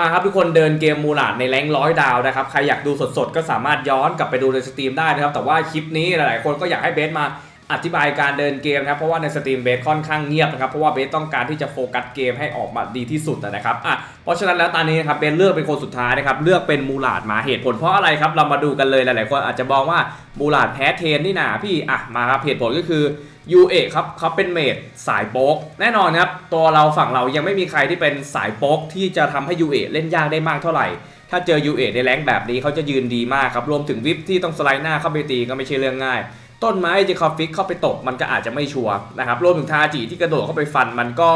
มาครับทุกคนเดินเกมมูลาดในแรงร้อยดาวนะครับ ใครอยากดูสดๆ ก็สามารถย้อนกลับไปดูในสตรีมได้นะครับ แต่ว่าคลิปนี้หลายๆคนก็อยากให้เบสมา อธิบายการเดินเกมนะครับเพราะว่าในสตรีมเบสค่อนข้างเงียบนะครับเพราะว่าเบสต้องการที่จะโฟกัสเกมให้ออกมาดีที่สุดนะครับอะเพราะฉะนั้นแล้วตอนนี้นะครับเบสเลือกเป็นคนสุดท้ายนะครับเลือกเป็นมูลาดมาเหตุผลเพราะอะไรครับเรามาดูกันเลยหลายๆคนอาจจะมองว่ามูลาดแพ้เทนนี่นาพี่อะมาครับเหตุผลก็คือยูเอครับเขาเป็นเมดสายโป๊กแน่นอนครับตัวเราฝั่งเรายังไม่มีใครที่เป็นสายโป๊กที่จะทำให้ยูเอเล่นยากได้มากเท่าไหร่ถ้าเจอยูเอในแรงแบบนี้เขาจะยืนดีมากครับรวมถึงวิปที่ต้องสไลด์หน้าเข้าไปตีก็ไม่ใช่เรื่องง่าย ต้นไม้จะคาฟิกเข้าไปตกมันก็อาจจะไม่ชัวร์นะครับรวมถึงทาจิที่กระโดดเข้าไปฟันมันก็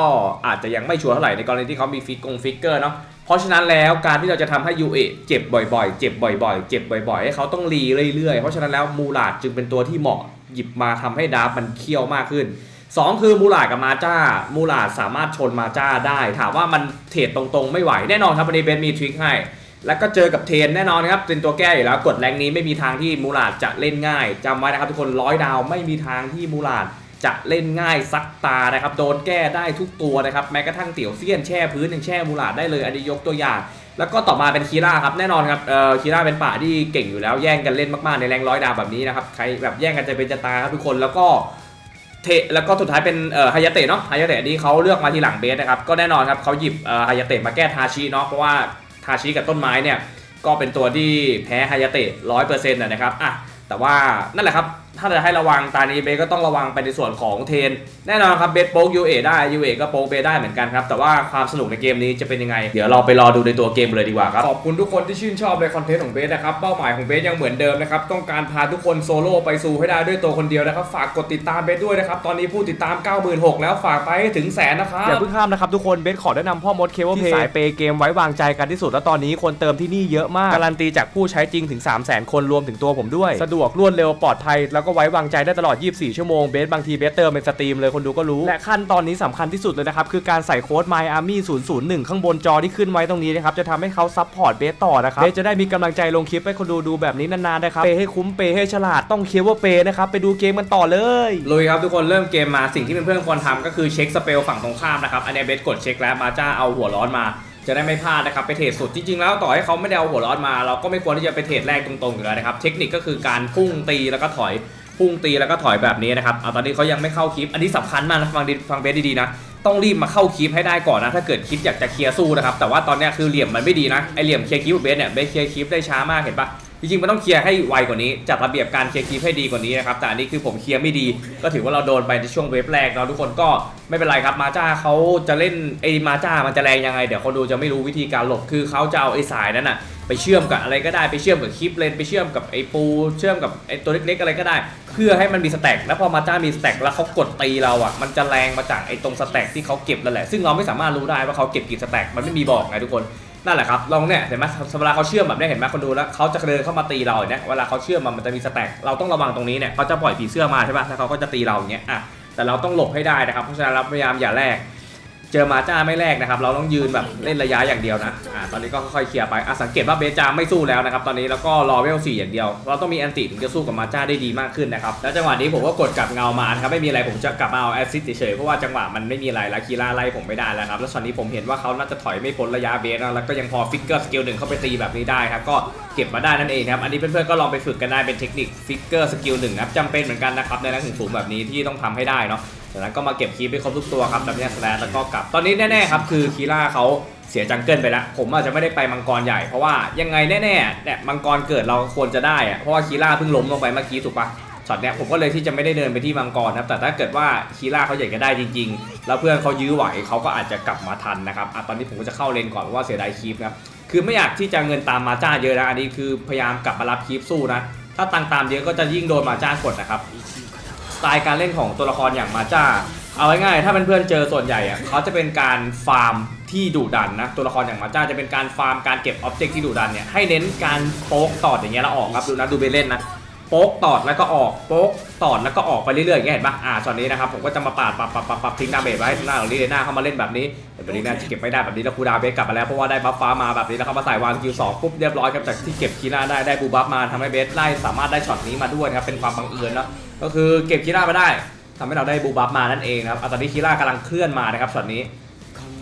อาจจะยังไม่ชัวร์เท่าไหร่ในกรณีที่เขามีฟิกกงฟิกเกอร์เนาะเพราะฉะนั้นแล้วการที่เราจะทำให้ยูเอเจ็บบ่อยๆ เจ็บบ่อยๆ เจ็บบ่อยๆ ให้เขาต้องรีเรื่อยๆ เพราะฉะนั้นแล้วมูลาดจึงเป็นตัวที่เหมาะหยิบมาทำให้ดาร์ฟมันเคี่ยวมากขึ้นสองคือมูลาดกับมาจ้า มูลาดสามารถชนมาจ้าได้ ถามว่ามันเทรดตรงๆไม่ไหวแน่นอนครับวันนี้เบนมีทริคให้ แล้วก็เจอกับเทนแน่นอนครับเป็นตัวแก้อยู่แล้วกดแรงนี้ไม่มีทางที่มูลาดจะเล่นง่ายจำไว้นะครับทุกคนร้อยดาวไม่มีทางที่มูลาดจะเล่นง่ายซักตานะครับโดนแก้ได้ทุกตัวนะครับแม้กระทั่งเตี่ยวเซียนแช่พื้นยังแช่มูลาดได้เลยอันนี้ยกตัวอย่าง แล้วก็ต่อมาเป็นคีร่าครับแน่นอนครับเอ่อคีร่าเป็นป่าที่เก่งอยู่แล้วแย่งกันเล่นมากๆในแรงร้อยดาวแบบนี้นะครับใครแบบแย่งกันจะเป็นจะตาครับทุกคนแล้วก็เทแล้วก็สุดท้ายเป็นเอ่อฮายาเตะเนาะฮายาเตะนี่เขาเลือกมาทีหลังเบสนะครับก็แน่นอนครับเขาหยิบเอ่อฮายาเตะมาแก้ทาชิเนาะเพราะว่า ทาชิกับต้นไม้เนี่ยก็เป็นตัวที่แพ้ฮายาเตะร้อยเปอร์เซ็นต์นะครับอะแต่ว่านั่นแหละครับ ถ้าจะให้ระวังตานี้เบสก็ต้องระวังไปในส่วนของเทน แน่นอนครับเบสโป๊กยูเอได้ยูเอก็โป๊กเบสได้เหมือนกันครับ แต่ว่าความสนุกในเกมนี้จะเป็นยังไง เดี๋ยวเราไปรอดูในตัวเกมเลยดีกว่าครับ ขอบคุณทุกคนที่ชื่นชอบในคอนเทนต์ของเบสนะครับ เป้าหมายของเบสยังเหมือนเดิมนะครับ ต้องการพาทุกคนโซโล่ไปสู่ให้ได้ด้วยตัวคนเดียวนะครับ ฝากกดติดตามเบสด้วยนะครับ ตอนนี้ผู้ติดตาม 96,000แล้วฝากไปให้ถึงแสนนะครับ อย่าเพิ่งข้ามนะครับทุกคนเบสขอแนะนำพ่อมดเคเบิลเพย์สายเปย์เกมไว้วางใจกันที่สุดแล้วตอนนี้คนเติมที่นี่เยอะมากการันตีจากผู้ใช้จริงถึง 3 0 0 0 0 0 คนรวมถึงตัวผมด้วย สะดวกรวดเร็วปลอดภัยแล้วก็ไว้วางใจได้ตลอด 24 ชั่วโมงเบสบางทีเบสเติมเป็นสตรีมเลยคนดูก็รู้ และขั้นตอนนี้สำคัญที่สุดเลยนะครับ คือการใส่โค้ด My Army 001 ข้างบนจอที่ขึ้นไว้ตรงนี้นะครับ จะทำให้เขาซัพพอร์ตเบสต่อนะครับ เบสจะได้มีกำลังใจลงคลิปให้คนดูดูแบบนี้นานๆนะครับ เปย์ให้คุ้มเปย์ให้ฉลาดต้องเคเบิลเปย์นะครับ ไปดูเกมกันต่อเลยลุยครับทุกคนเริ่มเกมมาสิ่งที่เพื่อนๆควรทำก็คือเช็คสเปลฝั่งตรงข้ามนะครับอันนี้เบสกดเช็คแล้วมาจ้าเอาหัวร้อนมา จะได้ไม่พลาดนะครับไปเทรดสุดจริงๆแล้วต่อให้เขาไม่ได้เอาหัวร้อนมา เราก็ไม่ควรที่จะไปเทรดแรกตรงๆอยู่แล้วนะครับเทคนิคก็คือการพุ่งตีแล้วก็ถอยพุ่งตีแล้วก็ถอยแบบนี้นะครับเอาตอนนี้เขายังไม่เข้าคลิป อันนี้สำคัญมากนะฟังดีฟังเบสดีๆนะต้องรีบมาเข้าคลิปให้ได้ก่อนนะถ้าเกิดคิดอยากจะเคลียร์สู้นะครับแต่ว่าตอนนี้คือเหลี่ยมมันไม่ดีนะไอเหลี่ยมเคลียร์คลิปเบสเนี่ยเบสเคลียร์คลิปได้ช้ามากเห็นปะ จริงๆมันต้องเคลียร์ให้ไวกว่านี้จัดระเบียบการเคลียร์คลิปให้ดีกว่านี้นะครับแต่อันนี้คือผมเคลียร์ไม่ดี ก็ถือว่าเราโดนไปในช่วงเวฟแรกเนาะทุกคนก็ไม่เป็นไรครับมาจ้าเขาจะเล่นไอ้มาจ้ามันจะแรงยังไงเดี๋ยวเขาดูจะไม่รู้วิธีการหลบคือเขาจะเอาไอ้สายนั้นอะไปเชื่อมกับอะไรก็ได้ไปเชื่อมกับคลิปเลนไปเชื่อมกับไอ้ปูเชื่อมกับไอ้ตัวเล็กๆอะไรก็ได้ เพื่อให้มันมีสแต็กแล้วพอมาจ้ามีสแต็กแล้วเขากดตีเราอะมันจะแรงมาจากไอ้ตรงสแต็กที่เขาเก็บนั่นแหละซึ่งเราไม่สามารถรู้ได้ว่าเขาเก็บกี่สแต็กมันไม่มีบอกไงทุกคน นั่นแหละครับลองเนี่ยเห็นไหมเวลาเขาเชื่อมแบบเนี้ยเห็นไหมคนดูแล้วเขาจะเดินเข้ามาตีเราเนี่ยเวลาเขาเชื่อมมันมันจะมีสแต็กเราต้องระวังตรงนี้เนี่ยเขาจะปล่อยผีเสื้อมาใช่ปะแล้วเขาก็จะตีเราอย่างเงี้ยอะแต่เราต้องหลบให้ได้นะครับเพราะฉะนั้นเราพยายามอย่าแลก เจอมาจ้าไม่แลกนะครับ เราต้องยืนแบบเล่นระยะอย่างเดียวนะอ่าตอนนี้ก็ค่อยๆเคลียร์ไปอะสังเกตว่าเบจาไม่สู้แล้วนะครับตอนนี้แล้วก็รอเวลสี่อย่างเดียว เราต้องมีแอนติถึงจะสู้กับมาจ้าได้ดีมากขึ้นนะครับแล้วจังหวะนี้ผมก็กดกลับเงามาครับไม่มีอะไรผมจะกลับมาเอาแอซิสเฉยๆเพราะว่าจังหวะมันไม่มีอะไรแล้วคีร่าไล่ผมไม่ได้แล้วครับแล้วตอนนี้ผมเห็นว่าเขาน่าจะถอยไม่พ้นระยะเบสแล้วก็ยังพอฟิกเกอร์สกิลหนึ่งเข้าไปตีแบบนี้ได้ครับก็เก็บมาได้นั่นเองครับอันนี้เพื่อนๆก็ลองไปฝึกกันได้เป็นเทคนิคฟิกเกอร์สกิลหนึ่งนะครับจำเป็นเหมือนกันนะครับในแรงสูงแบบนี้ที่ต้องทำให้ได้เนาะ จากนั้นก็มาเก็บคีย์ไปครบทุกตัวครับแบบนี้สแลชแล้วก็กลับ ตอนนี้แน่ๆครับคือคีร่าเขาเสียจังเกิลไปแล้ว ผมอาจจะไม่ได้ไปมังกรใหญ่เพราะว่ายังไงแน่ๆเนี่ยมังกรเกิดเราควรจะได้อะเพราะว่าคีร่าเพิ่งล้มลงไปเมื่อกี้ถูกปะช็อตเนี้ยผมก็เลยที่จะไม่ได้เดินไปที่มังกรนะครับ แต่ถ้าเกิดว่าคีร่าเขาอยากจะได้จริง ๆ แล้วเพื่อนเขายื้อไหวเขาก็อาจจะกลับมาทันนะครับอะตอนนี้ผมก็จะเข้าเลนก่อนเพราะว่าเสียดายคีฟนะครับคือไม่อยากที่จะเงินตามมาจ้าเยอะนะอันนี้คือพยายามกลับมารับคีฟสู้นะถ้าตังตามเยอะก็จะยิ่งโดนมาจ้ากดนะครับ สไตล์การเล่นของตัวละครอย่างมาจ้า เอาง่ายๆถ้าเพื่อนๆเจอส่วนใหญ่อะเขาจะเป็นการฟาร์มที่ดุดันนะตัวละครอย่างมาจ้าจะเป็นการฟาร์มการเก็บออบเจกต์ที่ดุดันเนี่ยให้เน้นการโป๊กตอดอย่างเงี้ยแล้วออกครับดูนะดูเบเล่นนะ โป๊กตอดแล้วก็ออกโป๊กตอดแล้วก็ออกไปเรื่อยๆอย่างเงี้ยเห็นปะอ่าส่วนนี้นะครับผมก็จะมาปาดปับปับปับปับทิ้งดาเมจไว้หน้าของลีเดน่าเข้ามาเล่นแบบนี้แต่ตัวนี้น่าจะเก็บไม่ได้แบบนี้แล้วคูดาเบสกลับมาแล้วเพราะว่าได้บัฟฟ้ามาแบบนี้แล้วเขามาใส่วางคิวสองปุ๊บเรียบร้อยครับจากที่เก็บคีร่าได้ได้บูบัฟมาทำให้เบสไล่สามารถได้ช็อตนี้มาด้วยนะครับเป็นความบังเอิญเนาะก็คือเก็บคีร่ามาได้ทำให้เราได้บูบัฟมานั่นเองนะครับตอนนี้คีร่ากำลังเคลื่อนมานะครับช็อตนี้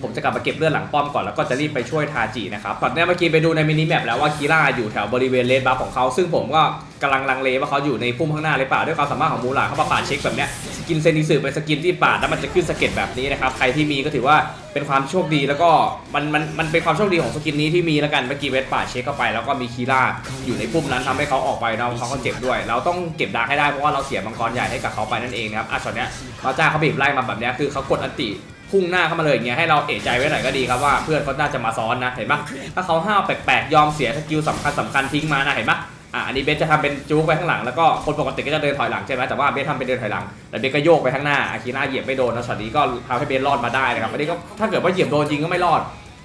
ผมจะกลับมาเก็บเลือดหลังป้อมก่อนแล้วก็จะรีบไปช่วยทาจินะครับตอนนี้เมื่อกี้ไปดูในมินิแมปแล้วว่าคีร่าอยู่แถวบริเวณเลนบัฟของเขา ซึ่งผมก็กำลังลังเลว่าเขาอยู่ในพุ่มข้างหน้าหรือเปล่าด้วยความสามารถของมูลาเขามาปาดเช็คแบบเนี้ยสกินเซนิสึเป็นสกินที่ปาดแล้วมันจะขึ้นสเก็ตแบบนี้นะครับใครที่มีก็ถือว่าเป็นความโชคดีแล้วก็มันมันมันเป็นความโชคดีของสกินนี้ที่มีแล้วกันเมื่อกี้เวทปาดเช็คเข้าไปแล้วก็มีคีร่าอยู่ในพุ่มนั้นทำให้เขาออกไปเนาะเขาก็เจ็บด้วย เราต้องเก็บดาร์กให้ได้เพราะว่าเราเสียมังกรใหญ่ให้กับเขาไปนั่นเองนะครับอะช็อตเนี้ยมาจ้าเขาบีบไล่มาแบบเนี้ยคือเขากดอันติ พุ่งหน้าเข้ามาเลยอย่างเงี้ยให้เราเอะใจไว้หน่อยก็ดีครับว่าเพื่อนเขาน่าจะมาซ้อนนะเห็นปะถ้าเขาห้าวแปลกๆยอมเสียสกิลสำคัญสำคัญทิ้งมานะเห็นปะอะอันนี้เบสจะทำเป็นจู๊กไปข้างหลังแล้วก็คนปกติก็จะเดินถอยหลังใช่ไหมแต่ว่าเบสทำเป็นเดินถอยหลังแต่เบสก็โยกไปข้างหน้าอาคีน่าเหยียบไม่โดนแล้วช็อตนี้ก็ทำให้เบสรอดมาได้นะครับอันนี้ก็ถ้าเกิดว่าเหยียบโดนจริงก็ไม่รอด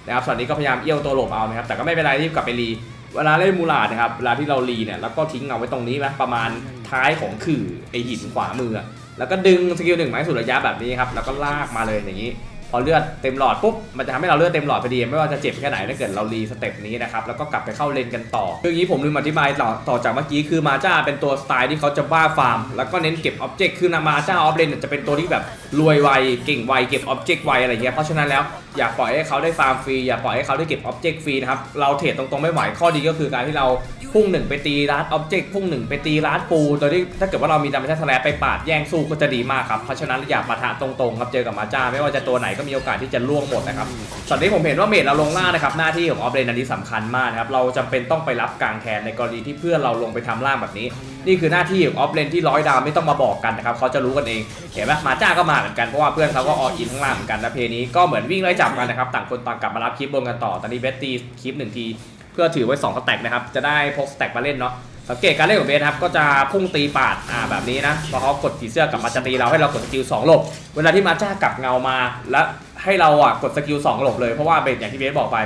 นะครับช็อตนี้ก็พยายามเอี้ยวตัวหลบเอานะครับแต่ก็ไม่เป็นไรรีบกลับไปรีเวลาเล่นมูลาดนะครับเวลาที่เรารีเนี่ยแล้วก็ทิ้งเอาไว้ตรงนี้ไหมประมาณท้ายของขื่อไอหินขวามืออะ แล้วก็ดึงสกิลหนึ่งไม้สุดระยะแบบนี้ครับ แล้วก็ลากมาเลยอย่างนี้ พอเลือดเต็มหลอดปุ๊บมันจะทำให้เราเลือดเต็มหลอดพอดีไม่ว่าจะเจ็บแค่ไหนถ้าเกิดเรารีสเต็ปนี้นะครับแล้วก็กลับไปเข้าเลนกันต่อคืออย่างนี้ผมลืมอธิบายต่อต่อจากเมื่อกี้คือมาจ้าเป็นตัวสไตล์ที่เขาจะบ้าฟาร์ม แล้วก็เน้นเก็บอ็อบเจกต์คือนามาจ้าออฟเลนจะเป็นตัวที่แบบรวยไวเก่งไวเก็บอ็อบเจกต์ไวอะไรเงี้ยเพราะฉะนั้นแล้วอย่าปล่อยให้เขาได้ฟาร์มฟรีอย่าปล่อยให้เขาได้เก็บอ็อบเจกต์ฟรีนะครับเราเทรดตรงๆไม่ไหวข้อดีก็คือการที่เราพุ่งหนึ่งไปตีร้านอ็อบเจกต์พุ่งหนึ่งไปตีร้านปูโดยที่ถ้าเกิดว่าเรามีดัมเบลชันแลไปปาดแย่งสู้ก็จะดีมากครับเพราะฉะนั้นอย่าปะทะตรงๆครับเจอกับมาจ้าไม่ว่าจะตัวไหนก็มีโอกาสที่จะล่วงหมดนะครับตอนนี้ผมเห็นว่าเมดเราลงล่างนะครับหน้าที่ของออฟเลนอันนี้สำคัญมากนะครับเราจำเป็นต้องไปรับกลางแทนในกรณีที่เพื่อนเราลงไปทำล่างแบบนี้ นี่คือหน้าที่ของออฟเลนที่ร้อยดาวไม่ต้องมาบอกกันนะครับเขาจะรู้กันเองเห็นไหมมาจ้าก็มาเหมือนกันเพราะว่าเพื่อนเขาก็อออินข้างล่างเหมือนกันและเพลนี้ก็เหมือนวิ่งไล่จับกันนะครับต่างคนต่างกลับมารับคลิปบนกันต่อตอนนี้เบสตีคลิปหนึ่งทีเพื่อถือไว้2สแต็กนะครับจะได้พกสแต็กมาเล่นเนาะ สังเกตการเล่นของเบสครับก็จะพุ่งตีปาดอ่าแบบนี้นะพอเขากดผีเสื้อกลับมาจะตีเราให้เรากดสกิลสองหลบ เวลาที่มาจ้ากลับเงามาแล้วให้เราอะกดสกิลสองหลบเลยเพราะว่าเบสอย่างที่เบสบอกไป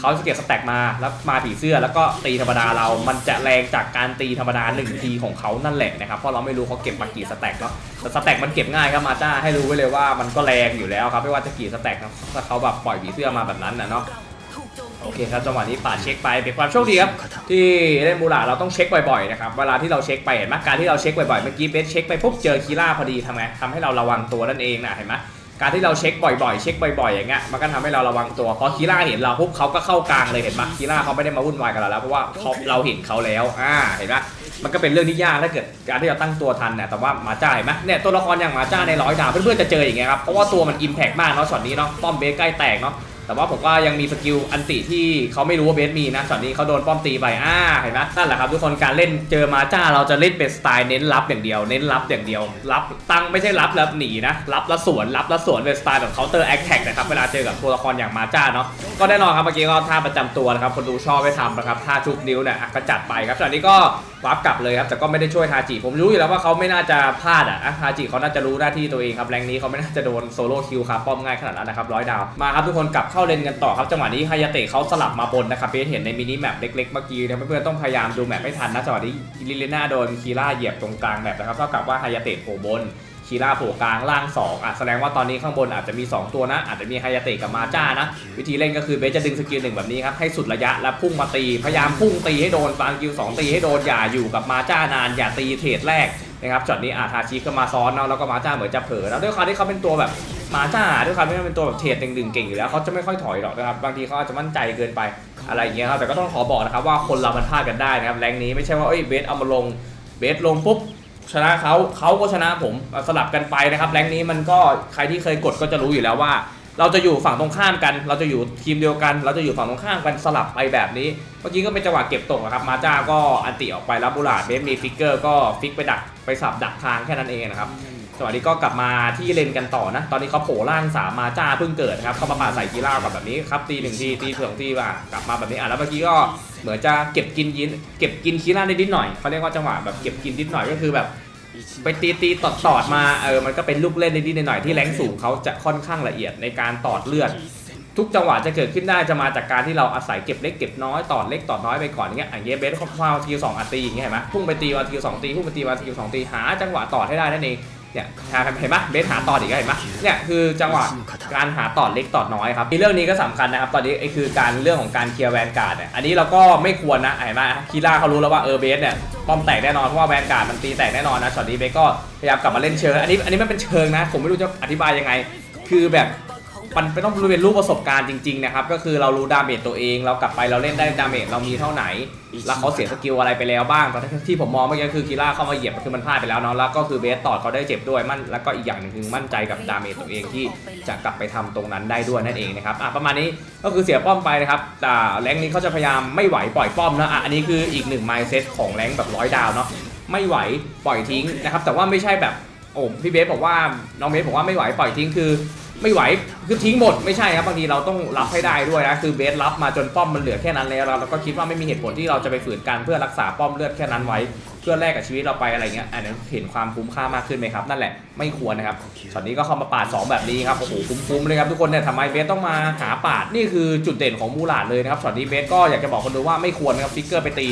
เขาจะเก็บสแต็กมาแล้วมาผีเสื้อแล้วก็ตีธรรมดาเรา มันจะแรงจากการตีธรรมดา1ทีของเขานั่นแหละนะครับเพราะเราไม่รู้เขาเก็บมากี่สแต็กเนาะแต่สแต็กมันเก็บง่ายครับมาจ้าให้รู้ไว้เลยว่ามันก็แรงอยู่แล้วครับไม่ว่าจะกี่สแต็กนะถ้าเขาแบบปล่อยผีเสื้อมาแบบนั้นนะเนาะ โอเคครับจังหวะนี้ปาดเช็คไปเป็นความโชคดีครับที่เล่นมูลาเราต้องเช็คบ่อยๆนะครับเวลาที่เราเช็คไปเห็นไหมการที่เราเช็คบ่อยๆเมื่อกี้เบสเช็คไปปุ๊บเจอคีร่าพอดีทำไงทำให้เราระวังตัวนั่นเองนะเห็นไหมการที่เราเช็คบ่อยๆ เช็คบ่อยๆอย่างเงี้ยมันก็ทำให้เราระวังตัวพอคีร่าเห็นเราปุ๊บเขาก็เข้ากลางเลยเห็นไหมคีร่าเขาไม่ได้มาวุ่นวายกับเราแล้วเพราะว่าเขาเราเห็นเขาแล้วอ่าเห็นไหมมันก็เป็นเรื่องที่ยากถ้าเกิดการที่เราตั้งตัวทันเนี่ยแต่ว่ามาจ้าเห็นไหมเนี่ยตัวละครอย่างมาจ้าในร้อยดาวเพื่อนๆจะเจออย่างเงี้ยครับเพราะว่าตัวมันอิมแพกมากเนาะช็อตนี้เนาะป้อมเบสใกล้แตกเนาะ แต่ว่าผมก็ยังมีสกิลอันติที่เขาไม่รู้ว่าเบสมีนะช็อตนี้เขาโดนป้อมตีไปอ่าเห็นไหมนั่นแหละครับทุกคนการเล่นเจอมาจ้าเราจะเล่นเป็นสไตล์เน้นรับอย่างเดียว เน้นรับอย่างเดียว รับตั้งไม่ใช่รับแล้วหนีนะ รับแล้วสวนรับแล้วสวนเป็นสไตล์แบบเคาน์เตอร์แอคแท็กนะครับเวลาเจอกับตัวละครอย่างมาจ้าเนาะก็แน่นอนครับเมื่อกี้ก็ท่าประจำตัวนะครับคนดูชอบไปทำนะครับท่าชุบนิ้วเนี่ยอะก็จัดไปครับช็อตนี้ก็วาร์ปกลับเลยครับแต่ก็ไม่ได้ช่วยทาจิผมรู้อยู่แล้วว่าเขาไม่น่าจะพลาดอะอะทาจิเขาน่าจะรู้หน้าที่ตัวเองครับแรงนี้เขาไม่น่าจะโดนโซโล่คิวครับป้อมง่ายขนาดนั้นนะครับร้อยดาวมาครับทุกคนกลับเข้าเลนกันต่อครับจังหวะนี้ไฮยาเตะเขาสลับมาบนนะครับเพื่อนเห็นในมินิแมปเล็กๆเมื่อกี้นะเพื่อนๆต้องพยายามดูแมปไม่ทันนะจังหวะนี้ลิเลน่าโดนคีร่าเหยียบตรงกลางแมปนะครับเท่ากับว่าไฮยาเตะโผล่บน คีร่าโผล่กลางล่าง2อะแสดงว่าตอนนี้ข้างบนอาจจะมี 2 ตัวนะ อาจจะมีไฮยาเตะกับมาจ้านะ วิธีเล่นก็คือเบสจะดึงสกิลหนึ่งแบบนี้ครับ ให้สุดระยะแล้วพุ่งมาตี พยายามพุ่งตีให้โดนฟางกิลสองตีให้โดน อย่าอยู่กับมาจ้านาน อย่าตีเทรดแรกนะครับช็อตนี้อาทาชิก็มาซ้อนเนาะแล้วก็มาจ้าเหมือนจะเผลอแล้วด้วยความที่เขาเป็นตัวแบบมาจ้าด้วยความที่เขาเป็นตัวแบบเทรดดึงๆเก่งอยู่แล้วเขาจะไม่ค่อยถอยหรอกนะครับบางทีเขาอาจจะมั่นใจเกินไปอะไรอย่างเงี้ยครับแต่ก็ต้องขอบอกนะครับว่าคนเรามันพลาดกันได้นะครับแรงนี้ไม่ใช่ว่าเอ้ยเบสเอามาลงเบสลงปุ๊บ ชนะเขาเขาก็ชนะผมสลับกันไปนะครับแรงนี้มันก็ใครที่เคยกดก็จะรู้อยู่แล้วว่า เราจะอยู่ฝั่งตรงข้ามกัน เราจะอยู่ทีมเดียวกัน เราจะอยู่ฝั่งตรงข้ามกันสลับไปแบบนี้เมื่อกี้ก็เป็นจังหวะเก็บตกนะครับมาจ้าก็อันติออกไปแล้วบุลาดเบสมีฟิกเกอร์ก็ฟิกไปดักไปสับดักทางแค่นั้นเองนะครับ จังหวะนี้ก็กลับมาที่เลนกันต่อนะ ตอนนี้เขาโผล่ล่างสามมาจ้าเพิ่งเกิดนะครับเข้ามาปาดใส่กีฬากับแบบนี้ครับตีหนึ่งทีตีสองทีว่ากลับมาแบบนี้อะแล้วเมื่อกี้ก็เหมือนจะเก็บกินยินเก็บกินคีร่าได้นิดหน่อยเขาเรียกว่าจังหวะแบบเก็บกินนิดหน่อยก็คือแบบไปตีตีตอดตอดมาเออมันก็เป็นลูกเล่นนิดหน่อยที่แรงสูงเขาจะค่อนข้างละเอียดในการตอดเลือดทุกจังหวะจะเกิดขึ้นได้จะมาจากการที่เราอาศัยเก็บเล็กเก็บน้อยตอดเล็กตอดน้อยไปก่อนอย่างเงี้ยอย่างเงี้ยเบสเขาพาวทีสองอัตีอย่างเงี้ยเห็นไหมพุ่งไปตีวันทีสองตีพุ่งไปตีวันทีสองตีหาจังหวะตอดให้ได้นั่นเอง เนี่ยเห็นปะเบสหาตอดอีกเห็นปะเนี่ยคือจังหวะการหาตอดเล็กตอดน้อยครับมีเรื่องนี้ก็สำคัญนะครับ ตอนนี้ไอ้คือการเรื่องของการเคลียร์แวนการ์ดเนี่ยอันนี้เราก็ไม่ควรนะเห็นปะคีร่าเขารู้แล้วว่าเออเบสเนี่ยป้อมแตกแน่นอนเพราะว่าแวนการ์ดมันตีแตกแน่นอนนะช็อตนี้เบสก็พยายามกลับมาเล่นเชิงอันนี้อันนี้มันเป็นเชิงนะ ผมไม่รู้จะอธิบายยังไง คือแบบ มันเป็นต้องเป็นรูปประสบการณ์จริงๆนะครับ ก็คือเรารู้ดาเมจตัวเอง เรากลับไปเราเล่นได้ดาเมจเรามีเท่าไหน แล้วเขาเสียสกิลอะไรไปแล้วบ้างแต่ที่ผมมองเมื่อกี้คือกีฬาเข้ามาเหยียบคือมันพลาดไปแล้วเนาะแล้วก็คือเบสตอดเขาได้เจ็บด้วยมั่นแล้วก็อีกอย่างหนึ่งคือมั่นใจกับดาเมจตัวเองที่จะกลับไปทำตรงนั้นได้ด้วยนั่นเองนะครับอะประมาณนี้ก็คือเสียป้อมไปนะครับแต่แรงนี้เขาจะพยายามไม่ไหวปล่อยป้อมนะอะอันนี้คืออีกหนึ่ง mindset ของแรงแบบร้อยดาวเนาะไม่ไหวปล่อยทิ้งนะครับแต่ว่าไม่ใช่แบบโอ้พี่เบสบอกว่าน้องเบสบอกว่าไม่ไหวปล่อยทิ้งคือ ไม่ไหวคือทิ้งหมดไม่ใช่ครับบางทีเราต้องรับให้ได้ด้วยนะคือเบสรับมาจนป้อมมันเหลือแค่นั้นแล้วเราก็คิดว่าไม่มีเหตุผลที่เราจะไปฝืนกันเพื่อรักษาป้อมเลือดแค่นั้นไว้ เพื่อแลกกับชีวิตเราไปอะไรเงี้ยอันนั้นเห็นความคุ้มค่ามากขึ้นไหมครับ นั่นแหละไม่ควรนะครับช็อตนี้ก็เข้ามาปาด 2 แบบนี้ครับโอ้โหคุ้มๆเลยครับทุกคนเนี่ยทำไมเบสต้องมาหาปาดนี่คือจุดเด่นของมูหลาดเลยนะครับช็อตนี้เบสก็อยากจะบอกคนดูว่าไม่ควรนะครับฟิกเกอร์ไปตี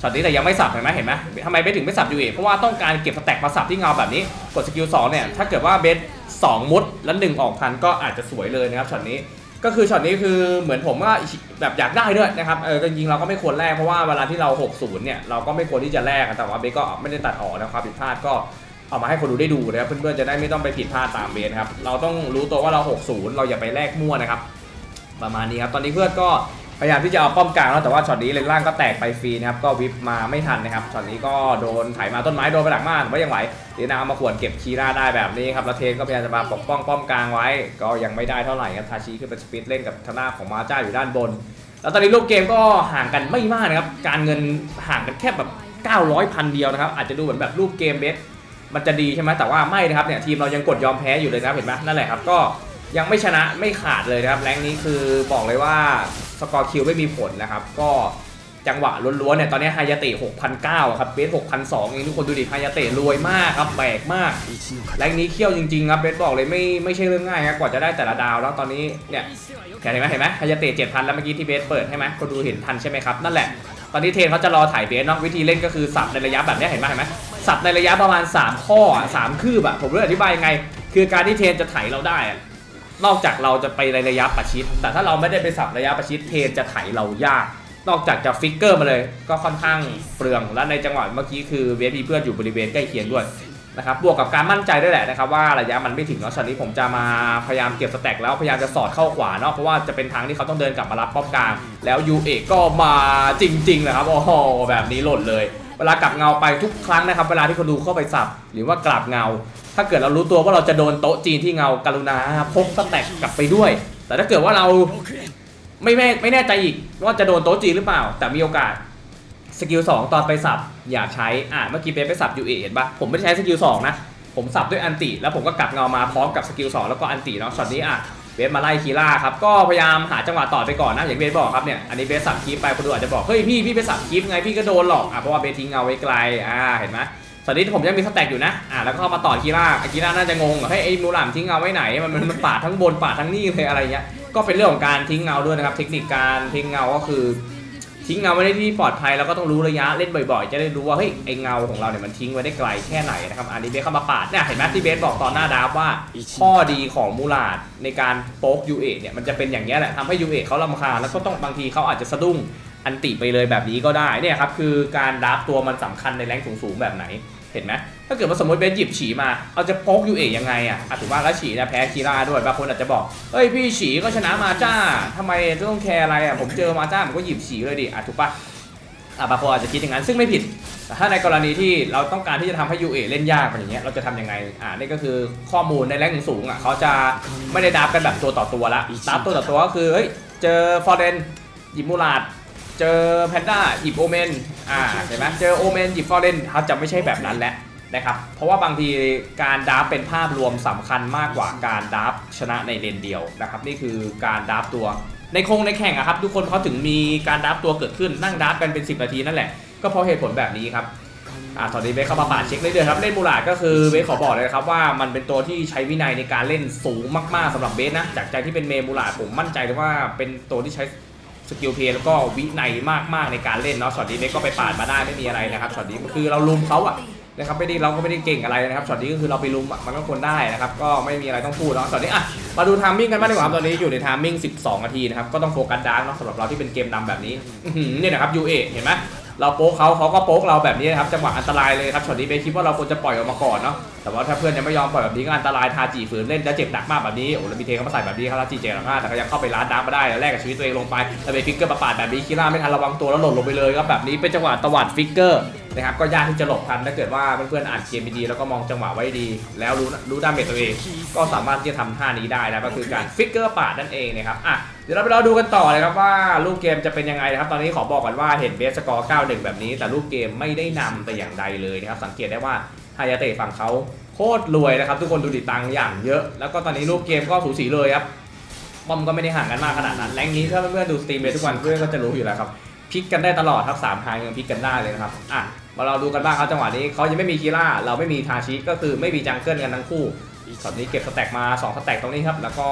ช็อตนี้แต่ยังไม่สับเห็นไหมเห็นไหมทำไมเบสถึงไม่สับยูเอเพราะว่าต้องการเก็บสแต็กมาสับที่เงาแบบนี้กดสกิล2เนี่ยถ้าเกิดว่าเบส 2 มุดแล้ว1ออกทันก็อาจจะสวยเลยนะครับช็อตนี้ก็คือช็อตนี้คือเหมือนผมก็แบบอยากได้ด้วยนะครับเออจริงๆเราก็ไม่ควรแลกเพราะว่าเวลาที่เรา 60 เนี่ยเราก็ไม่ควรที่จะแลกแต่ว่าเบสก็ไม่ได้ตัดออกนะความผิดพลาดก็เอามาให้คนดูได้ดูนะครับเพื่อนๆจะได้ไม่ต้องไปผิดพลาดตามเบสนครับเราต้องรู้ตัวว่าเรา 60 เราอย่าไปแลกมั่วนะครับประมาณนี้ครับตอนนี้เพื่อนก็ พยายามที่จะเอาป้อมกลางแล้วแต่ว่าช็อตนี้เลนล่างก็แตกไปฟรีนะครับก็วิปมาไม่ทันนะครับช็อตนี้ก็โดนไถมาต้นไม้โดนไปหลักมากแต่ว่ายังไหวเดียนาเอามาขวนเก็บคีราได้แบบนี้ครับแล้วเทนก็พยายามจะมาปกป้องป้อมกลางไว้ ก็ยังไม่ได้เท่าไหร่ครับทาชิขึ้นเป็นสปีดเล่นกับทางหน้าของมาจ้าอยู่ด้านบน แล้วตอนนี้รูปเกมก็ห่างกันไม่มากนะครับการเงินห่างกันแค่แบบ900พันเดียวนะครับอาจจะดูเหมือนแบบรูปเกมเบสมันจะดีใช่ไหมแต่ว่าไม่นะครับเนี่ยทีมเรายังกดยอมแพ้อยู่เลยนะเห็นไหมนั่นแหละครับก็ ยังไม่ชนะไม่ขาดเลยนะครับแรงนี้คือบอกเลยว่าสกอร์คิวไม่มีผลนะครับ ก็จังหวะล้วนๆเนี่ยตอนนี้ไฮยาเตะ6,009ครับเบส6,002เองทุกคนดูดิไฮยาเตะรวยมากครับแบกมาก แรงนี้เคี่ยวจริงๆครับเบสบอกเลยไม่ไม่ใช่เรื่องง่ายครับกว่าจะได้แต่ละดาวแล้วตอนนี้เนี่ยเห็นไหมเห็นไหมไฮยาเตะ7,000 แล้วเมื่อกี้ที่เบสเปิดใช่ไหมก็ดูเห็นทันใช่ไหมครับนั่นแหละตอนนี้เทนเขาจะรอถ่ายเบสเนาะวิธีเล่นก็คือสับในระยะแบบนี้เห็นไหมเห็นไหมสับในระยะประมาณ 3 ข้ออะสามคืบอะผมรู้อธิบายยังไง คือการที่เทนจะไถเราได้อะ นอกจากเราจะไปในระยะประชิด แต่ถ้าเราไม่ได้ไปสับระยะประชิดเทนจะไถเรายาก นอกจากจะฟิกเกอร์มาเลย ก็ค่อนข้างเปลือง และในจังหวะเมื่อกี้คือเวฟมีเพื่อนอยู่บริเวณใกล้เคียงด้วยนะครับบวกกับการมั่นใจด้วยแหละนะครับว่าระยะมันไม่ถึงเนาะช็อตนี้ผมจะมาพยายามเก็บสแต็กแล้วพยายามจะสอดเข้าขวาเนาะเพราะว่าจะเป็นทางที่เขาต้องเดินกลับมารับป้อมกลาง แล้วยูเอกก็มาจริงๆเลยครับโอ้โหแบบนี้หล่นเลย เวลากลับเงาไปทุกครั้งนะครับ เวลาที่คนดูเข้าไปสับ หรือว่ากลับเงา ถ้าเกิดเรารู้ตัวว่าเราจะโดนโต๊ะจีนที่เงากรุณาพกสแต็กกลับไปด้วย แต่ถ้าเกิดว่าเราไม่แม่ไม่แน่ใจอีกว่าจะโดนโต๊ะจีนหรือเปล่า แต่มีโอกาสสกิล2ตอนไปสับอย่าใช้อ่าเมื่อกี้เป๊ไปสับยูเอเห็นปะผมไม่ได้ใช้สกิล2นะผมสับด้วยอันติแล้วผมก็กลับเงามาพร้อมกับสกิล2แล้วก็อันติเนาะช็อตนี้อะเบสมาไล่คีล่าครับก็พยายามหาจังหวะต่อไปก่อนนะอย่างเบสบอกครับเนี่ยอันนี้เบสสับคลิปไปคนดูอาจจะบอกเฮ้ยพี่พี่ไปสับคลิปไงพี่ก็โดนหรอกอะเพราะว่าเบสทิ้งเงาไว้ไกลอ่าเห็นไหม ตอนนี้ผมยังมีสแต็กอยู่นะ อ่าแล้วก็เข้ามาต่อคีล่าคีล่าน่าจะงงเฮ้ยไอ้มูหลามทิ้งเงาไว้ไหนมันมันมันปาดทั้งบนปาดทั้งนี่เลยอะไรเงี้ย ก็เป็นเรื่องของการทิ้งเงาด้วยนะครับ เทคนิคการทิ้งเงาก็คือ ทิ้งเงาไว้ในที่ปลอดภัยแล้วก็ต้องรู้ระยะเล่นบ่อยๆ จะได้รู้ว่าเฮ้ยไอเงาของเราเนี่ยมันทิ้งไว้ได้ไกลแค่ไหนนะครับอันนี้เบสเข้ามาปาดเนี่ยเห็นไหมที่เบสบอกตอนหน้าดราฟว่าข้อดีของมูลาดในการโป๊กยูเอเนี่ยมันจะเป็นอย่างนี้ยแหละทำให้ยูเอเขาลำคาญแล้วก็ต้องบางทีเขาอาจจะสะดุ้งอันติไปเลยแบบนี้ก็ได้เนี่ยครับคือการดราฟตัวมันสำคัญในแรงสูงๆแบบไหน เห็นไหมถ้าเกิดว่าสมมติเบสหยิบฉีมาเอาจะโป๊กยูเอยังไงอะอะถือว่าแล้วฉีนี่ยแพ้คีราด้วยบางคนอาจจะบอกเฮ้ยพี่ฉีก็ชนะมาจ้าทำไมต้องแคร์อะไรอะผมเจอมาจ้าผมก็หยิบฉีเลยดิอะถูกปะอะบางคนอาจจะคิดอย่างนั้นซึ่งไม่ผิดแต่ถ้าในกรณีที่เราต้องการที่จะทำให้ UA เอเล่นยากเป็นอย่างเงี้ยเราจะทำยังไงอ่านี่ก็คือข้อมูลในแรงสูงอะเขาจะไม่ได้ดับกันแบบตัวต่อตัวละดับตัวต่อตัวก็คือเฮ้ยเจอฟอร์เรนหยิบมูลาดเจอแพนด้าหยิบโอเมน อ่าเห็นไหมเจอโอเมนหยิบฟอร์เรนเขาจะไม่ใช่แบบนั้นแหละนะครับเพราะว่าบางทีการดับเป็นภาพรวมสำคัญมากกว่าการดับชนะในเลนเดียวนะครับนี่คือการดับตัวในคงในแข่งอะครับทุกคนเขาถึงมีการดับตัวเกิดขึ้นนั่งดับกันเป็น 10 นาทีนั่นแหละ ก็เพราะเหตุผลแบบนี้ครับอ่าตอนนี้เบสเข้ามาปาดเช็คเรื่อยๆครับเล่นมูลาดก็คือเบสขอบอกเลยครับว่ามันเป็นตัวที่ใช้วินัยในการเล่นสูงมากๆสำหรับเบสนะจากใจที่เป็นเมมูลาดผมมั่นใจเลยว่าเป็นตัวที่ใช้ สกิลเพลย์แล้วก็วินัยมากๆในการเล่นเนาะช็อตนี้เบสก็ไปปาดมาได้ไม่มีอะไรนะครับช็อตนี้คือเราลุมเขาอะนะครับไม่ได้เราก็ไม่ได้เก่งอะไรนะครับช็อตนี้ก็คือเราไปลุมมันก็ควรได้นะครับก็ไม่มีอะไรต้องพูดเนาะช็อตนี้อะมาดูไทามมิ่งกันบ้างดีกว่าครับตอนนี้อยู่ในไทามมิ่ง 12 นาทีนะครับก็ต้องโฟกัสดาร์กเนาะสำหรับเราที่เป็นเกมนำแบบนี้เนี่ยนะครับยูเอเห็นไหม เราโป๊กเขาเขาก็โป๊กเราแบบนี้นะครับจังหวะอันตรายเลยครับช็อตนี้เบคิดว่าเราควรจะปล่อยออกมาก่อนเนาะแต่ว่าถ้าเพื่อนยังไม่ยอมปล่อยแบบนี้ก็อันตรายทาจีฝืนเล่นจะเจ็บหนักมากแบบนี้โอ้แล้วมีเทเขามาใส่แบบนี้ครับทาจีเจ็บหนักมากแต่ก็ยังเข้าไปล้านดาร์กมาได้แล้วแลกกับชีวิตตัวเองลงไปแต่เบฟิกเกอร์ประปาดแบบนี้คิร่าไม่ทันระวังตัวแล้วหล่นลงไปเลยครับแบบนี้เป็นจังหวะตวัดฟิกเกอร์ นะครับก็ยากที่จะหลบทันถ้าเกิดว่าเพื่อนๆอ่านเกมดีๆแล้วก็มองจังหวะไว้ดี แล้วรู้รู้ดาเมจตัวเอง ก็สามารถที่จะทำท่านี้ได้นะก็คือการฟิกเกอร์ปาดนั่นเองนะครับอะเดี๋ยวเราไปรอดูกันต่อเลยครับว่ารูปเกมจะเป็นยังไงนะครับ ตอนนี้ขอบอกก่อนว่าเห็นเบสสกอร์ 9-1 แบบนี้ แต่รูปเกมไม่ได้นำแต่อย่างใดเลยนะครับสังเกตได้ว่าฮายาเตะฝั่งเขาโคตรรวยนะครับ ทุกคนดูดิตังอย่างเยอะ แล้วก็ตอนนี้รูปเกมก็สูสีเลยครับบอมก็ไม่ได้ห่างกันมากขนาดนั้นแรงนี้ถ้าเพื่อนๆดูสตรีมเบสทุกวันเพื่อนก็จะรู้อยู่แล้วครับ พลิกกันได้ตลอดครับสามทางยังพลิกกันได้เลยนะครับอะมาเราดูกันบ้างครับจังหวะนี้เขายังไม่มีคีร่าเราไม่มีทาชิก็คือไม่มีจังเกิลกันทั้งคู่ช็อตนี้เก็บสแต็กมา2สแต็กตรงนี้ครับแล้วก็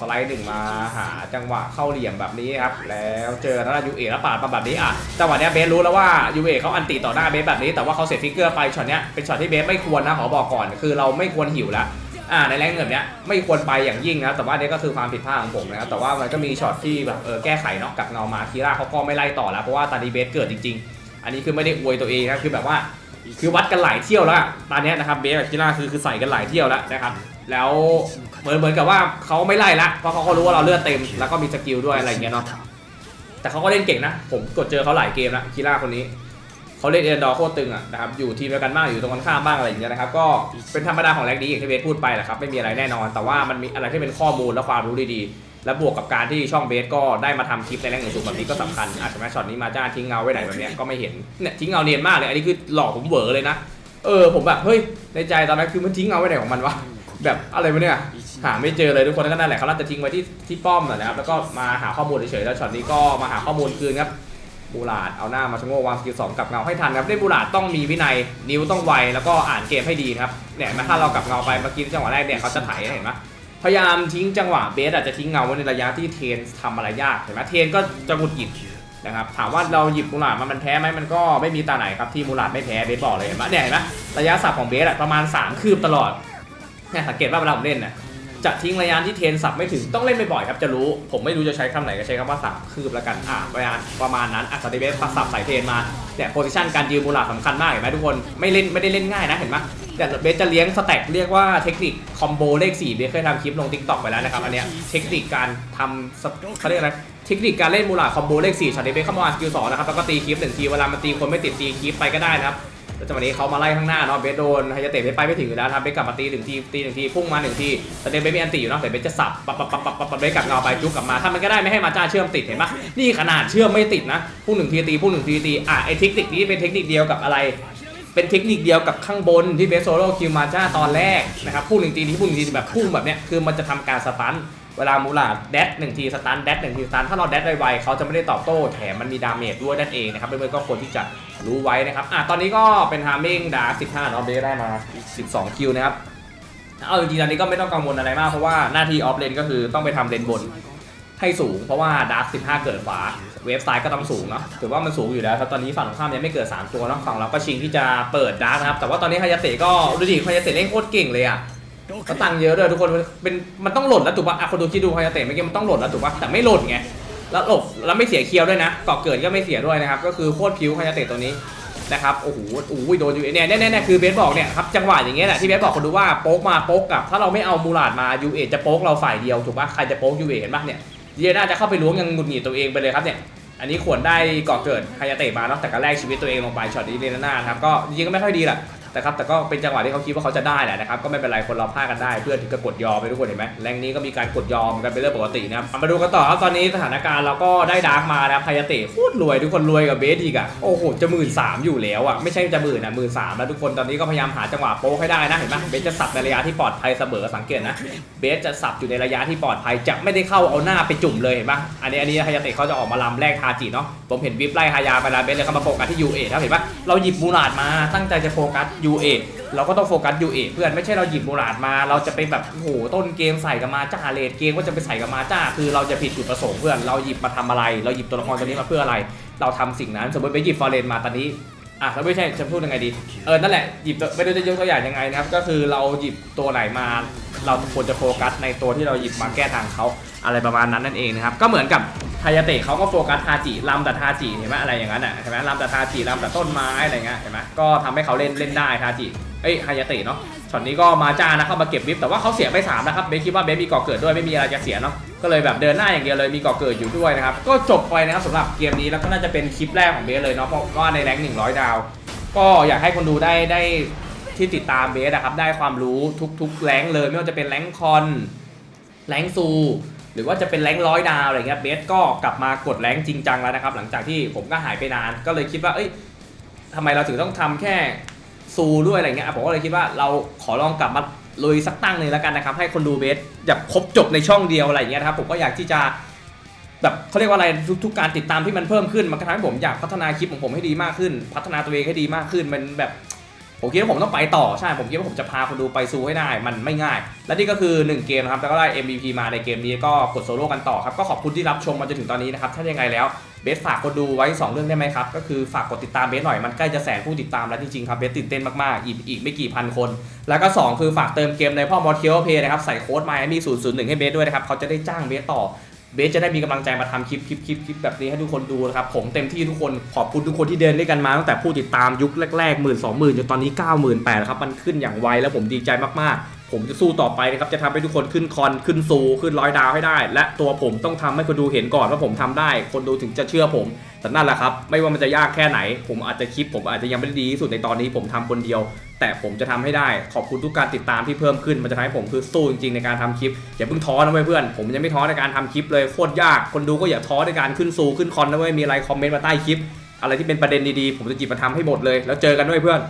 สไลด์หนึ่งมาหาจังหวะเข้าเหลี่ยมแบบนี้ครับแล้วเจอทางด้านยูเอแล้วปาดมาแบบนี้อะจังหวะเนี้ยเบสรู้แล้วว่ายูเอเขาอันติต่อหน้าเบสแบบนี้แต่ว่าเขาเสร็จฟิกเกอร์ไปช็อตนี้เป็นช็อตที่เบสไม่ควรนะขอบอกก่อน คือเราไม่ควรหิวแล้ว อ่าในแรงเงินเนี้ยไม่ควรไปอย่างยิ่งนะแต่ว่าอันนี้ก็คือความผิดพลาดของผมนะครับแต่ว่ามันก็มีช็อตที่แบบเออแก้ไขเนาะกับเงามาคีร่าเขาก็ไม่ไล่ต่อแล้วเพราะว่าตอนนี้เบสเกิดจริง ๆ อันนี้คือไม่ได้อวยตัวเองนะคือแบบว่าคือวัดกันหลายเที่ยวแล้วตอนนี้นะครับเบสกับคีร่าคือคือใส่กันหลายเที่ยวแล้วนะครับแล้วเหมือนเหมือนกับว่าเขาไม่ไล่ละเพราะเขาก็รู้ว่าเราเลือดเต็มแล้วก็มีสกิลด้วยอะไรเงี้ยเนาะแต่เขาก็เล่นเก่งนะ ผมกดเจอเขาหลายเกมแล้วคีร่าคนนี้ เขาเล่นเอ็นดอร์โคตรตึงอะนะครับอยู่ทีมเดียวกันบ้างอยู่ตรงกันข้ามบ้างอะไรอย่างเงี้ยนะครับก็เป็นธรรมดาของแรงดีอย่างที่เบสพูดไปแหละครับไม่มีอะไรแน่นอน แต่ว่ามันมีอะไรที่เป็นข้อมูลและความรู้ดีๆและบวกกับการที่ช่องเบสก็ได้มาทำคลิปในแรงหนึ่งสูงแบบนี้ก็สำคัญอาจจะแม้ช็อตนี้มาจ้าทิ้งเงาไว้ไหนแบบเนี้ยก็ไม่เห็นเนี่ยทิ้งเงาเนียนมากเลยอันนี้คือหลอกผมเวอเลยนะ เออผมแบบเฮ้ยในใจตอนนั้นคือมันทิ้งเงาไว้ไหนของมันวะ แบบอะไรวะเนี่ยหาไม่เจอเลยทุกคนก็นั่นแหละเขาน่าจะทิ้งไว้ที่ที่ป้อมน่ะนะครับแล้วก็มาหาข้อมูลเฉยๆแล้วช็อตนี้ก็มาหาข้อมูลคืนครับ บูลาดเอาหน้ามาชะโงวางสกิลสองกลับเงาให้ทันครับเล่นบูลาดต้องมีวินัยนิ้วต้องไวแล้วก็อ่านเกมให้ดีครับเนี่ยถ้าเรากลับเงาไปเมื่อกี้จังหวะแรกเนี่ยเขาจะไถเห็นไหมพยายามทิ้งจังหวะเบสอาจจะทิ้งเงาไว้ในระยะที่เทนทำอะไรยากเห็นไหมเทนก็จะหงุดหงิดนะครับถามว่าเราหยิบมูลาดมามันแพ้ไหมมันก็ไม่มีตาไหนครับที่มูลาดไม่แพ้เบสบอกเลยเห็นไหมเนี่ยเห็นไหมระยะสับของเบสอะประมาณสามคืบตลอดเนี่ยสังเกตว่าเวลาผมเล่นนะ จะทิ้งระยะที่เทนสับไม่ถึงต้องเล่นไปบ่อยครับจะรู้ ผมไม่รู้จะใช้คำไหนก็ใช้คำว่าสับคืบแล้วกันอ่าประมาณประมาณนั้นอัศดิเบสสับใส่เทนมาเนี่ยโพซิชันการยืนมูลาสำคัญมากเห็นไหมทุกคนไม่เล่นไม่ได้เล่นง่ายนะเห็นไหมแต่เบสจะเลี้ยงสแต็กเรียกว่าเทคนิคคอมโบเลข4เบสเคยทำคลิปลงทิกตอกไปแล้วนะครับอันเนี้ยเทคนิคการทำเขาเรียกอะไรเทคนิคการเล่นมูลาคอมโบเลข4ช็อตนี้เบสเข้ามาสกิลสองนะครับแล้วก็ตีคลิปหนึ่งทีเวลามันตีคนไม่ติดตีคลิปไปก็ได้นะครับ แล้วจังหวะนี้เขามาไล่ข้างหน้าเนาะเบสโดนไฮยาเตะเบสไปไม่ถึงอยู่แล้วครับเบสกลับมาตีหนึ่งทีตีหนึ่งทีพุ่งมาหนึ่งทีแต่เดนเบสมีอันตีอยู่เนาะแต่เบสจะสับปับปับปับปับปับปับเบสกลับเงาไปจุกกลับมาถ้ามันก็ได้ไม่ให้มาจ้าเชื่อมติดเห็นปะนี่ขนาดเชื่อมไม่ติดนะพุ่งหนึ่งทีตีพุ่งหนึ่งทีตีอะไอเทคนิคนี้เป็นเทคนิคเดียวกับอะไรเป็นเทคนิคเดียวกับข้างบนที่เบสโซโล่คิวมาจ้าตอนแรกนะครับพุ่งหนึ่งทีทีพุ่งหนึ่งทีแบบพุ่งแบบเนี้ยคือมันจะทำการสตัน เวลามูลาดแดดหนึ่งทีสตันแดดหนึ่งทีสตันถ้าเราแดดไวๆเขาจะไม่ได้ตอบโต้แถมมันมีดาเมจด้วยนั่นเองนะครับเพื่อนๆก็ควรที่จะรู้ไว้นะครับอะตอนนี้ก็เป็นฮาร์มิงดาร์15เนาะเบสได้มา 12 คิวนะครับเอาจริงๆตอนนี้ก็ไม่ต้องกังวลอะไรมากเพราะว่าหน้าที่ออฟเลนก็คือต้องไปทำเลนบนให้สูงเพราะว่าดาร์15 เกิดฝาเวฟซ้ายก็ต้องสูงเนาะถือว่ามันสูงอยู่แล้วครับตอนนี้ฝั่งตรงข้ามยังไม่เกิด 3 ตัวเนาะฝั่งเราก็ชิงที่จะเปิดดาร์กนะครับแต่ว่าตอนนี้ฮายาเตะก็ดูดิฮายาเตะเล่นโคตรเก่งเลยอะ ก็ตังค์เยอะด้วยทุกคนเป็นมันต้องหล่นแล้วถูกปะอะคนดูคิดดูพอยาเตะเมื่อกี้มันต้องหล่นแล้วถูกปะแต่ไม่หล่นไงแล้วหลบแล้วไม่เสียเคียวด้วยนะกาะเกิดก็ไม่เสียด้วยนะครับก็คือโคตรพิ้วพอยาเตะตัวนี้นะครับโอ้โหโอ้โหโดนอยู่เนี่ยเนี่ยเนี่ยคือเบสบอกเนี่ยครับจังหวะอย่างเงี้ยแหละที่เบสบอกคนดูว่าโป๊กมาโป๊กกับ ถ้าเราไม่เอามูลาดมายูเอจะโป๊กเราฝ่ายเดียวถูกปะใครจะโป๊กยูเอเห็นปะเนี่ยเยน่าจะเข้าไปล้วงยังหงุดหงิดตัวเองไปเลยครับเนี่ยอันนี้ควรได้ก่อเกิดฮยาเตะมาเนาะแต่ก็แลกชีวิตตัวเองลงไปช็อตนี้เลน่าครับก็จริงก็ไม่ค่อยดีแหละ แต่ครับแต่ก็เป็นจังหวะที่เขาคิดว่าเขาจะได้แหละนะครับก็ไม่เป็นไรคนเราพลาดกันได้เพื่อนถึงจะกดยอมไปทุกคนเห็นไหมแรงนี้ก็มีการกดยอมกันเป็นเรื่องปกตินะครับมาดูกันต่อครับตอนนี้สถานการณ์เราก็ได้ดาร์กมานะครับพายาเตะโคตรรวยทุกคนรวยกับเบสอีกอะโอ้โหจะหมื่นสามอยู่แล้วอะไม่ใช่จะหมื่นอะหมื่นสามแล้วทุกคนตอนนี้ก็พยายามหาจังหวะโป๊กให้ได้นะเห็นไหมเบสจะสับในระยะที่ปลอดภัยเสมอสังเกตนะเบสจะสับอยู่ในระยะที่ปลอดภัยจะไม่ได้เข้าเอาหน้าไปจุ่มเลยเห็นปะอันนี้อันนี้ฮายาเตะเขาจะออกมาลำแรกทาจิเนาะผมเห็นวิบไล่ฮายาไปแล้วเบสเลยเขามาโฟกัสที่ยูเอครับเห็นปะเราหยิบมูลาดมาตั้งใจจะโฟกัสยูเอเราก็ต้องโฟกัสยูเอเพื่อนไม่ใช่เราหยิบมูลาดมา เราจะไปแบบโอ้โหต้นเกมใส่กับมาจ้าเลดเกมก็จะไปใส่กับมาจ้าคือเราจะผิดจุดประสงค์เพื่อนเราหยิบมาทำอะไร เราหยิบตัวละครตัวนี้มาเพื่ออะไร เราทำสิ่งนั้นสมมติไปหยิบฟอร์เรนมาตอนนี้อะแล้วไม่ใช่จะพูดยังไงดีเออนั่นแหละหยิบไม่รู้จะยกตัวอย่างยังไงนะครับก็คือเราหยิบตัวไหนมา เราควรจะโฟกัสในตัวที่เราหยิบมาแก้ทางเขาอะไรประมาณนั้นนั่นเองนะครับก็เหมือนกับ ฮายาเตะเขาก็โฟกัสทาจิลำแต่ทาจิเห็นไหมอะไรอย่างนั้นอะเห็นไหมลำแต่ทาจิลำแต่ต้นไม้อะไรเงี้ยเห็นไหมก็ทำให้เขาเล่นเล่นได้ทาจิเอ้ยฮายาเตะเนาะช็อตนี้ก็มาจ้านะเข้ามาเก็บวิปแต่ว่าเขาเสียไปสามนะครับเบสคิดว่าเบสมีก่อเกิดด้วยไม่มีอะไรจะเสียเนาะก็เลยแบบเดินหน้าอย่างเดียวเลยมีก่อเกิดอยู่ด้วยนะครับก็จบไปนะครับสำหรับเกมนี้แล้วก็น่าจะเป็นคลิปแรกของเบสเลยเนาะเพราะว่าในแรง100 ดาว ก็อยากให้คนดูได้ได้ที่ติดตามเบสนะครับได้ความรู้ทุกๆแรงเลยไม่ว่าจะเป็นแรงคอนแรงซู รือว่าจะเป็นแรงร้อยดาวอะไรเงี้ยเบสก็กลับมากดแรงจริงจังแล้วนะครับ หลังจากที่ผมก็หายไปนานก็เลยคิดว่า เอ้ยทำไมเราถึงต้องทำแค่ซูด้วยอะไรเงี้ยผมก็เลยคิดว่าเราขอลองกลับมาลุยสักตั้งหนึ่งแล้วกันนะครับ ให้คนดูเบสแบบครบจบในช่องเดียวอะไรเงี้ยนะครับ ผมก็อยากที่จะแบบเขาเรียกว่าอะไรทุกๆการติดตามที่มันเพิ่มขึ้นมันก็ทำให้ผมอยากพัฒนาคลิปของผมให้ดีมากขึ้น พัฒนาตัวเองให้ดีมากขึ้นมันแบบ ผมคิดว่าผมต้องไปต่อใช่ ผมคิดว่าผมจะพาคนดูไปซูให้ได้ มันไม่ง่าย และนี่ก็คือ 1 เกมนะครับ แล้วก็ได้ MVP มาในเกมนี้ก็กดโซโล่กันต่อครับ ก็ขอบคุณที่รับชมมาจนถึงตอนนี้นะครับ ถ้ายังไงแล้วเบสฝากคนดูไว้ 2 เรื่องได้ไหมครับ ก็คือฝากกดติดตามเบสหน่อย มันใกล้จะแสนผู้ติดตามแล้วจริงๆครับเบสตื่นเต้นมากๆ อีกอีกไม่กี่พันคน แล้วก็ 2 คือฝากเติมเกมในพ่อมอเทียเพย์นะครับใส่โค้ดมาให้มี001ให้เบสด้วยนะครับเขาจะได้จ้างเบสต่อ เบสจะได้มีกำลังใจมาทำคลิปคลิปคลิปคลิปแบบนี้ให้ทุกคนดูนะครับ ผมเต็มที่ทุกคนขอบคุณทุกคนที่เดินด้วยกันมาตั้งแต่ผู้ติดตามยุคแรกๆหมื่นสองหมื่นจนตอนนี้เก้าหมื่นแปดครับมันขึ้นอย่างไวแล้วผมดีใจมากๆ ผมจะสู้ต่อไปนะครับจะทำให้ทุกคนขึ้นคอนขึ้นซูขึ้นร้อยดาวให้ได้ และตัวผมต้องทำให้คนดูเห็นก่อนว่าผมทำได้ คนดูถึงจะเชื่อผมแต่นั่นแหละครับ ไม่ว่ามันจะยากแค่ไหน ผมอาจจะคลิป ผมอาจจะยังไม่ได้ดีที่สุดในตอนนี้ผมทำคนเดียว แต่ผมจะทำให้ได้ขอบคุณทุกการติดตามที่เพิ่มขึ้นมันจะทำให้ผมคือสู้จริงๆในการทำคลิปอย่าเพิ่งท้อนะเพื่อนผมยังไม่ท้อในการทำคลิปเลยโคตรยาก คนดูก็อย่าท้อในการขึ้นซูขึ้นคอนนะเว้ยมีอะไรคอมเมนต์มาใต้คลิป อะไรที่เป็นประเด็นดีๆผมจะจีบมาทำให้หมดเลย แล้วเจอกันด้วยเพื่อน